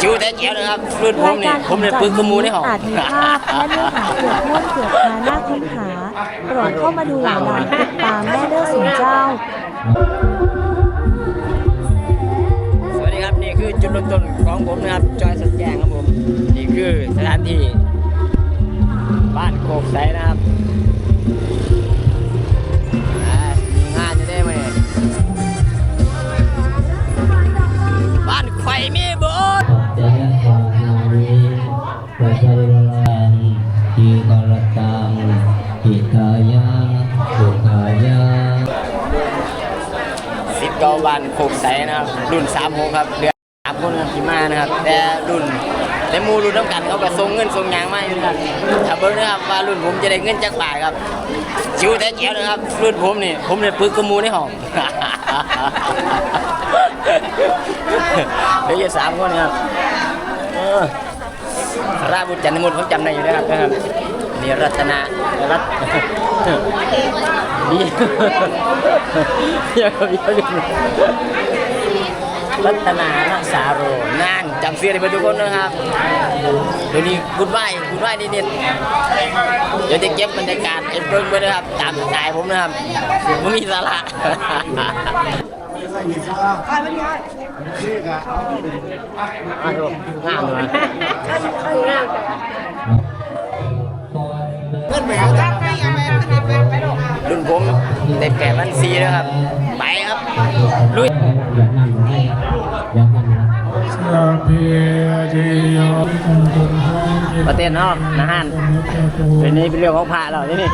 ชิวแต่แจ๋วนะครับรุ่นผมรายนี่การผมเนี่ยปึกขมูในห้องอาจมีภาพและเนื้อหาเกี่ยวข้องเกี่ยวกับน่าค้นหาโปรดเข้ามาดูหลังติดตามแม่เด้อสูงเจ้า สวัสดีครับนี่คือจุดเริ่มต้นของผมนะครับจอยสัญแจงครับผมนี่คือสถานที่ บ้านโคกไสนะครับอ่ามีงานจะได้ไหมบ้านไข่มีโบ ปัจจยรังทีกรตังหิตายะสุขายะสิบเก้าบ้านโคกไสนะครับ รุ่นสามหกครับเรือสามคนที่มานะครับ แต่รุ่นแต่มูรุ่นน้ำกันเขาก็ส่งเงินส่งยางมาอยู่นะครับถ้าเบิ่งนะครับว่ารุ่นผมจะได้เงินจากบาทครับชิวแต่แจ๋วนะครับ รุ่นผมนี่ผมเนี่ยปึกกระมูในห้องเหลืออยู่สามคนครับ เออราชบุตรจันทมุตผมจำได้อยู่นะครับนะครับนี่รัตนารัตนี่เดี๋ยวเดี๋ยวเดี๋ยวรัตนารักษาโรนั่นจำเสียได้เพื่อนทุกคนนะครับเดี๋ยวนี้คุณไหวคุณไหวนิดๆเดี๋ยวจะเก็บบรรยากาศไอ้เบิ้งไว้นะครับ ตามสไตล์ผมนะครับผมมีสาระ อ้าวงามเลยรุ่นผมได้แปดพันสี่แล้วครับ ไปครับ ลุยประเทศนอกนะฮะเป็นนี้เป็นเรื่องของพระเราที่นี่